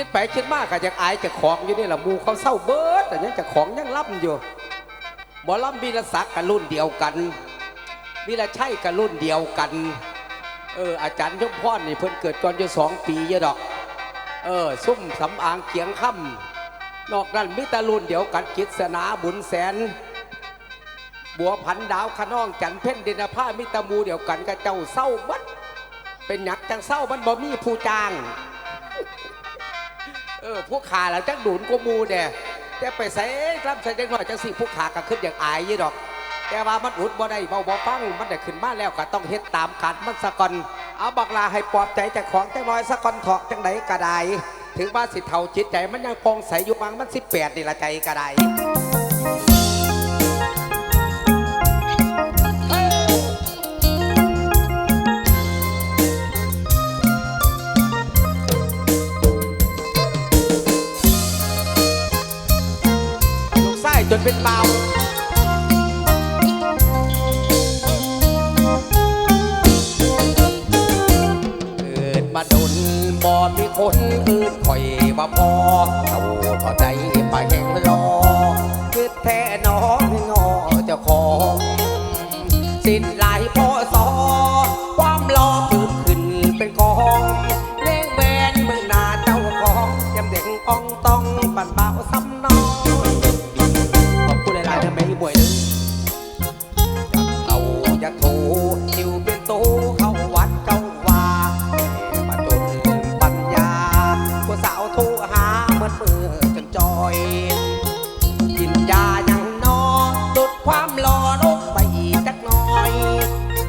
คิดไปคิดมากก็จะอายจะของอยู่นี่แหละมูเขาเศร้าเบิดแต่ยังจะของยังล่ำอยู่บอล่ำวีรศักดิ์กับรุ่นเดียวกันวีรชัยกับรุ่นเดียวกัน เอออาจารย์ยมพรนี่เพิ่นเกิดก่อนอยู่สองปีเยอะดอก เออซุ่มสำอางเกียงค่ำนอกนั้นมิตรรุ่นเดียวกันกิษณาบุญแสน บัวพันดาวขน้องจันเพ่นดินผ้ามิตรมูเดียวกันกับเจ้าเศร้าบัดเป็นหยักจังเศร้ามันบ่มีผู้จ้าง เออผู้ขาหลังจังดูนกว่ามูเด้แต่ไปใส่รับใส่เด็กน้อยจังสิผู้ขาก็ขึ้นอย่างอายอยี่ดอก แต่ว่ามันอุดบ่ได้เบาบ่ฟังมันได้ขึ้นมาแล้วก็ต้องเฮ็ดตามขันมันสะก่อนเอาบักลาให้ปลอบใจจากของจังน้อยสะก่อนเถาะจังไดก็ได้ถึงว่าสิเท่าจิตใจมันยังพองใสอยู่บางมันสิแปดนี่ละใจก็ได้ จนเป็นเบาเกิดมาดนบ่มีคนอื่นคอยว่าพอเอาพอใจไปแห่งรอคือแท้น้องงอเจ้าของ สิ้นหลาย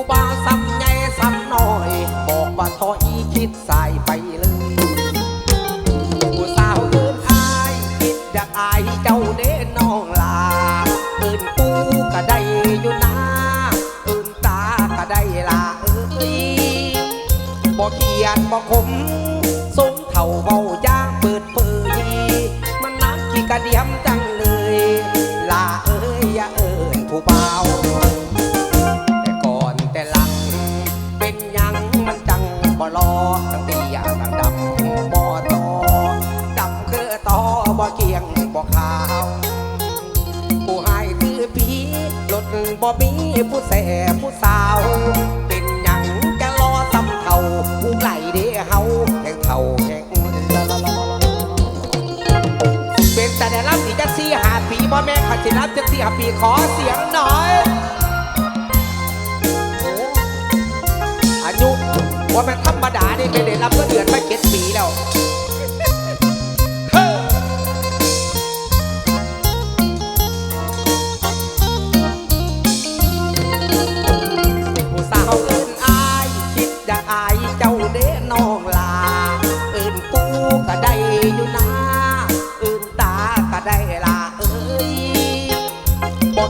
ผู้บ่าวซ้ำใหญ่ซ้ำน้อย บอกว่าถอยคิดสายไปเลยผู้สาวเอินอายคิดอยากอายเจ้าเด้น้องลาเอินปูก็ได้อยู่นะเอินตาก็ได้ลาเอ้ยบ่เขียนบ่คมสมเท่าเบาย่างเปิดเผยมันนักขี้กระเดียม บ่เกียงบ่ขาว ผู้ให้คือผีรถบ่มีผู้แสผู้สาว เป็นหยังจะรอซ้ำเท่าผู้ไหลเด้เฮาแห่งเท่าแห่งละละละเป็นแต่ได้รับสีจักสี่หาปีบ่แม่ขัดสิรับจักสี่หาปีขอเสียงหน่อยอายุว่ามันธรรมดานี่ไม่ได้รับก็เดือนไมาเจ็ดปีแล้ว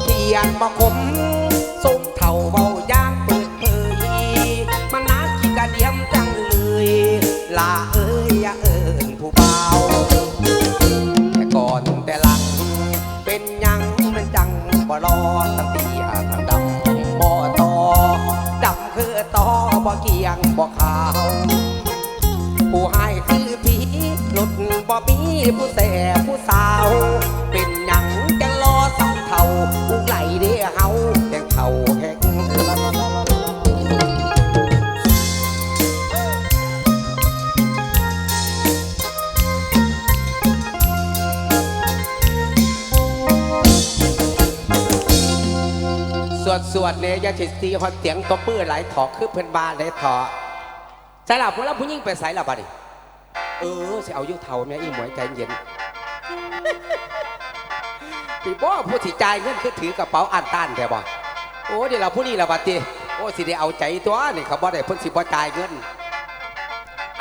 เขียนบ่คมสมเท่าเบาย่างเปิดเผยมันน่าขี้กระเดียมจังเลยลาเอ้ยอย่าเอิญผู้เบาแต่ก่อนแต่หลัง เป็นยังมันจังบ่รอตั้งตีอาทางดำบ่ตอดำคือตอบ่เกียงบ่ขาว ผู้ให้คือผีหลุดบ่มีผู้แสผู้สาว สวดเนี่ยยาฉิดสีฮอดเสียงตบมือหลายถอคือเพิ่นบาเลยถอใส่หลับพวกเราผู้ยิ่งไปใส่หลับบ่ดิเออสิเอาอยุเท่าแม่อีหมวยใจเย็นปีบ่ผู้ที่จ่ายเงินคือถือกระเป๋าอ่านต้านแกบ่โอ้เดี๋ยวเราผู้นี้ละบัดติโอ้สิได้เอาใจตัวนี่เขาบ่ได้เพิ่นสิบ่จ่ายเงิน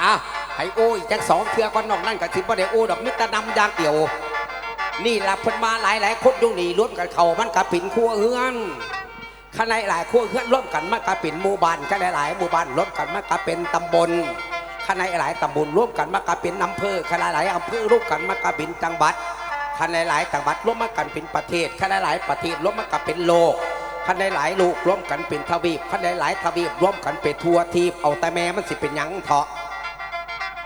อะให้โอ้ยจักสองเทือก่อนนอกนั้นก็สิบ่ได้โอ้ดอกมิตรนำอย่างเดียว นี่ละเพิ่นมาหลายหลายๆคนอยู่นี่รวมกันเขามันก็เป็นครัวเฮือน ข้างในหลายครัวเฮือนร่วมกันมันก็เป็นหมู่บ้านข้างในหลายหมู่บ้านร่วมกันมันก็เป็นตำบลข้างในหลายตำบลร่วมกันมันก็เป็นอำเภอข้างในหลายอำเภอร่วมกันมันก็เป็นจังหวัดคันหลายจังหวัดร่วมมากันเป็นประเทศคันหลายประเทศร่วมมากันเป็นโลกคันหลายๆโลกร่วมกันเป็นทวีปคันหลายทวีปร่วมกันเป็นทัวทีเอาแต่แม่มันสิเป็นยังเถาะ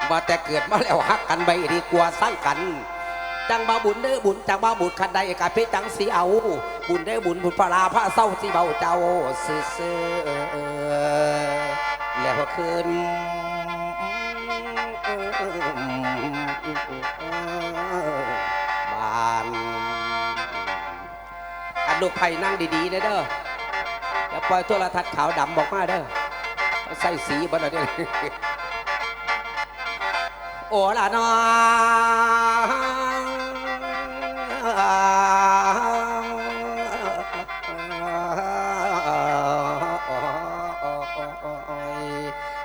ว่าแต่เกิดมาแล้วฮักกันไปดีกว่าสร้างกัน จังบาบุญเด้อบุญจังบาบุญคันใดกะเพจังสีเอา บุญเด้บุญบุญพระราพระเศร้าสีเบาเจ้าซื่อแล้วคืนบานอันลูกไผ่นั่งดีๆนะเด้ออย่าปล่อยโทรทัศน์ขาวดำบอกมาเด้อใส่สีบ่ได้เด้อโอ้ละนอ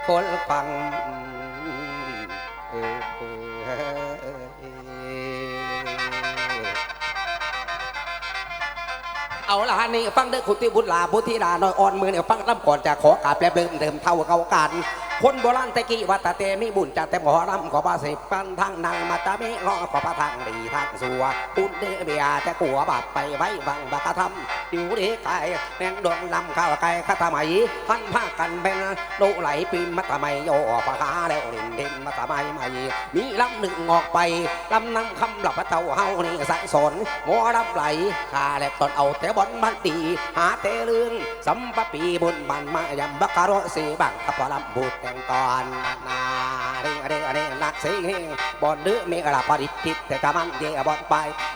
คนฟังเอาละฮะนี่ฟังเด้อคุณที่บุญลาบุธีลาน้อยอ่อนมือเนี่ยฟังลำก่อนจะขอกาบแปลเดิมเดิมเท่าเก่ากันคนโบราณตะกี้ว่าตเตมีบุญจัดแต่หอรำขอพระสิบปันทางนางมาตาเมงอขอพระทางดีทางสัวปุณเดเบียแต่กัวบาปไปไว้บังบักทำ อยู่ดีไก่แมงดวงลำข้าวไก่ข้าทำไมพันผ้ากันเป็นดูไหลปีมัตะไมโยปะหาแล้วลินดินมัตะไมใหม่มีลำหนึ่งออกไปลำนั่งคำหลับเจ้าเฮานี่สังสนหมอรำไหลข้าแลบตอนเอาแต่บอลมันดีหาแต่เรื่องสัมปปีบุญมันมายำบักกะโรสีบังกับพลำบุตรแต่งตอนนา เร่งเร่งเร่งนักสิงบอลเดือเมกระปริจิตแต่กะมันเย่บอลไป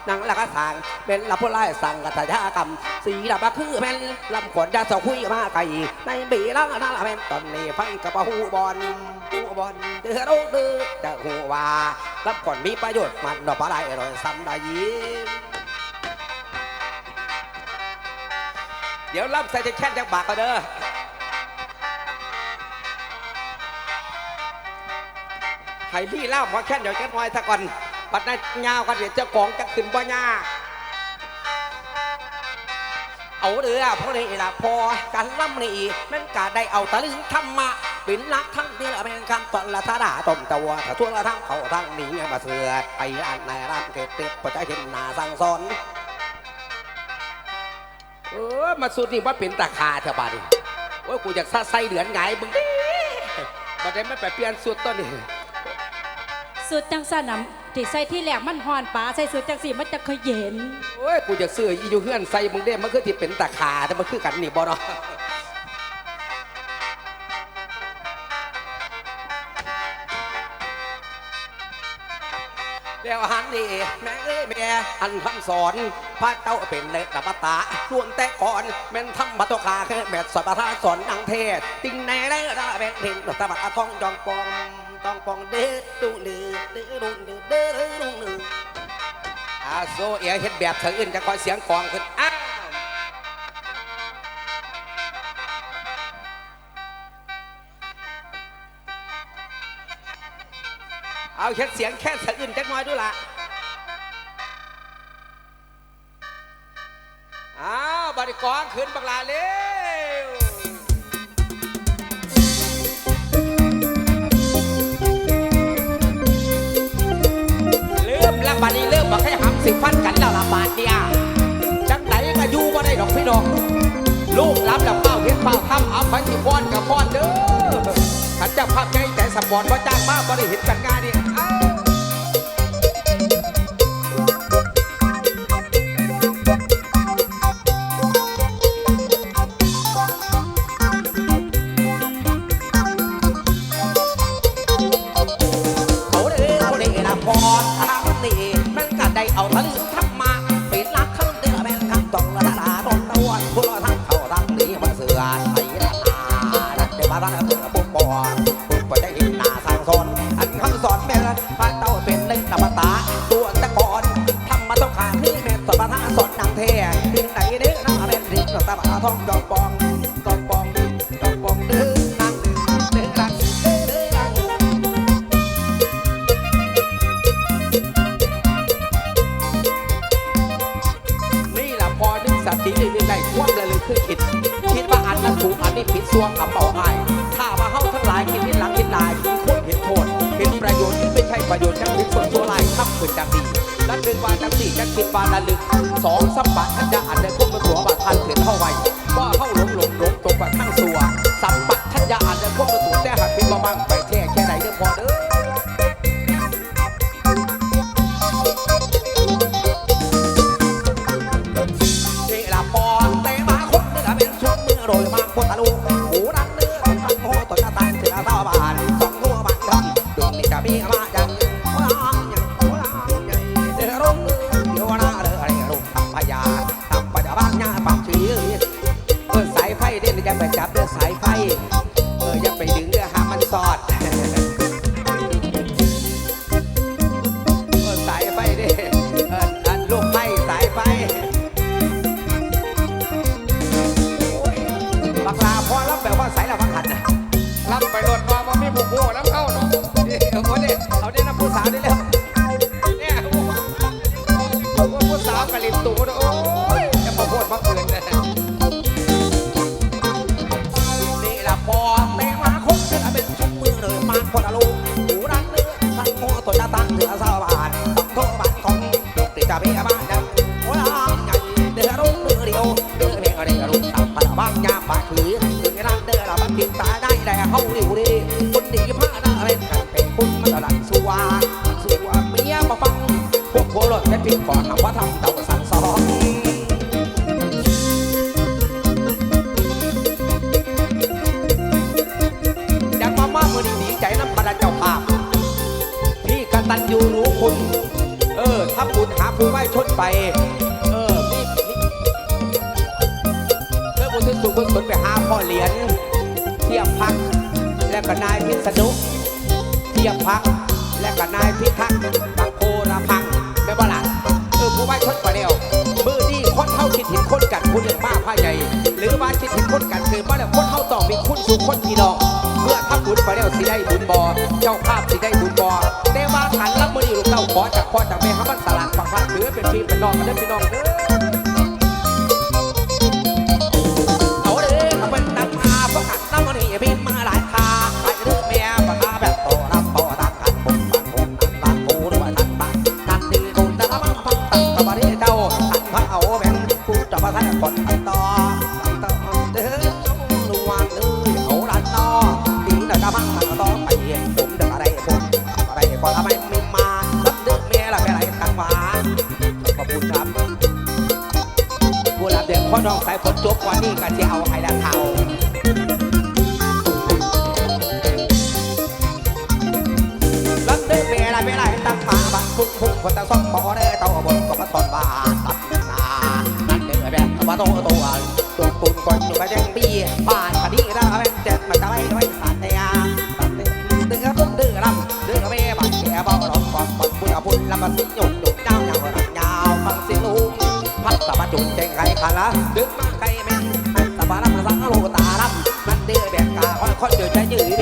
นังละกะทางเป็นละผู้ไล่สั่งกัตยากรรมสีละบะคือแม่นลำขนยาสคุยมาไก่ในบีละนาละแม่นตอนนี้ฟังกับหูบอลหูบอลเดือดเดือดจะหูว่าลำขนมีประโยชน์มันดอกปลาไหลอร่อยซ้ำได้ยินเดี๋ยวรับใส่จะแค่จากบากก็เด้อ ให้พี่เล่าหมอแค่เดี๋ยวแค่น้อยซะก่อนปัดนั้นยาวกันเดี๋ยวเจ้าของจะขึ้นบ่ยาเอาเด้อพวกนี้ล่ะพอกันล่ำนี่มันกะได้เอาตะลึงธรรมะเป็นนักทั้งที่ละเป็นคำตอนละทาดาต้มตัวถ้าทั่วละทั้งเขาทั้งนี้มาเสือไปอันไหนรำเกติดพอจะเห็นหน้าสั่งสอนเออมาสุดนี่ว่าเป็นตาคาเถอะบาดนีโอ้ยกูอยากซาใส่เหลือนไงมึงดิบัดนี้ไม่ไปเปลี่ยนสุดตัวนี่ สุดจังสันน่ะที่ใส่ที่แหลกมันหอนปลาใส่สุดจังสีมันจะเคยเย็นโอ้ยกูอยากซื้ออีอยู่เฮือนใส่มึงเด้มันคือที่เป็นตาคาแต่มันคือกันนี่บ่เนาะแล้วหารนี่แม่เอ้ยแม่อันคำสอนพระเจ้าเป็นเลตบตาล้วนแต่ก่อนแม่นทำบัตรคาแค่แม่สอนประทาสอนนังเทศติงในไรระแม่นเห็นตบัดทองจองปอง จองปองเด้อดูเดือเด้อดุเด้อเด้อดุเด้ออาโซเอียเฮ็ดแบบเธออื่นจะคอยเสียงกองขึ้นอ้าวเอาเฮ็ดเสียงแค่เธออื่นจักน่อยดูละอ้าวบริกรขึ้นบักลาเร็ว บานี้เริ่มบักให้หำสิฟันกันแล้วละบาทเนี่ยจังไหนก็อยู่บ่ได้ดอกพี่น้อง ลูกรับแล้วเป้าเฮ็ดเป้าทำเอาไปที่ฟ้อนกับฟ้อนเด้อขันจะภาพใจแต่สปอร์ตว่าจ้างมาบ่ได้เห็นกันงานเนี่ย ชนไป เออมีมีเพื่อบุญที่สูงขนขนไปหาพ่อเหรียญเทียบพัก และก็นายพิษณุเทียบพัก และก็นายพิทักษ์ตักโคระพังแม่บ้าล่ะเออผู้ไหว้ชนไปแล้วมือนี่คนเท่าคิดเห็นคนกันผู้เลี้ยงบ้าผ้าใหญ่ หรือว่าคิดถึงคนกันคือมาแล้วคนเท่าต้องมีคุณสู่คนพี่น้องเมื่อทำบุญไปแล้วสิได้บุญบอเจ้าภาพสิได้บุญบอแต่ว่าขันรับมือยู่ลูกเต้าขอจากพ่อจากแม่ให้มันสลัดฝักพันถือเป็นพี่เป็นน้องกันเด้อพี่น้องเด้อ พ่อน้องสายฝนจบกว่านี้ก็จะเอาให้ละเท่าลันเด้เวลาเวลาตั้งมาบังพุ่งพุ่งคนตั้งสองปอได้เต้าบนก็มาตอนบานตัดนานั่นเด้แบบมาโตตัวตัวปุ่นก่อนอยู่ไปแจ้งปีบ้านคดีได้แม่เจ็ดมันจะไม่ไม่สันเนียตัดเด้เดือดเดือดรำเดือเวบังแกเบาร้องความปังพุ่งพุ่งแล้วก็สิ้นหยุด พัดสะบัดจุนเจงไข่ขันละดึงมาไก่แม่สะบัดรำสังโลตารับมันเดือดแบบกาค่อยๆเดือดใจยืด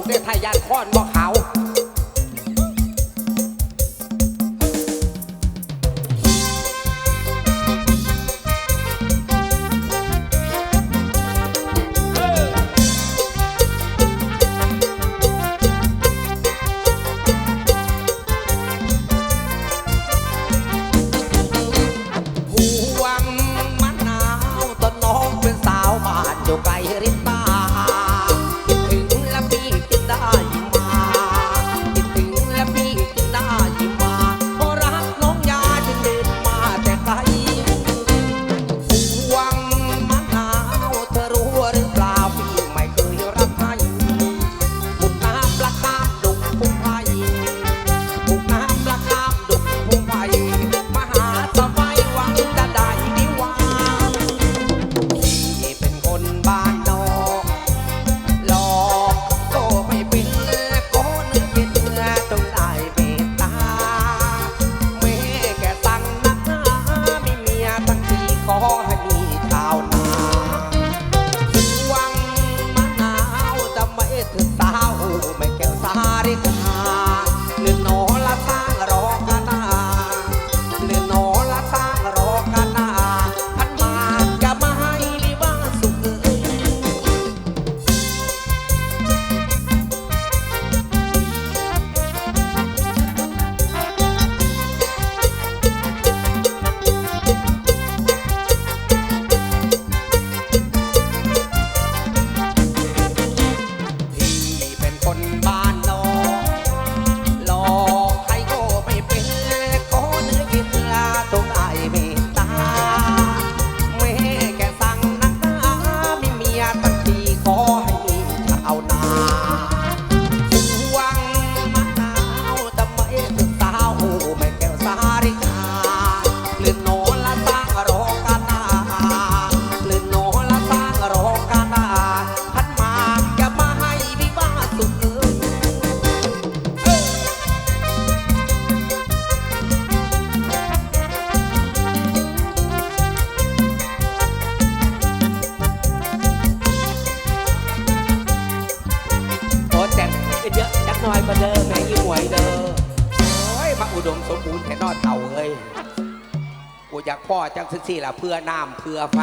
กย์ไทยยาทค้อนบอก เพื่อน้ำเพื่อไฟ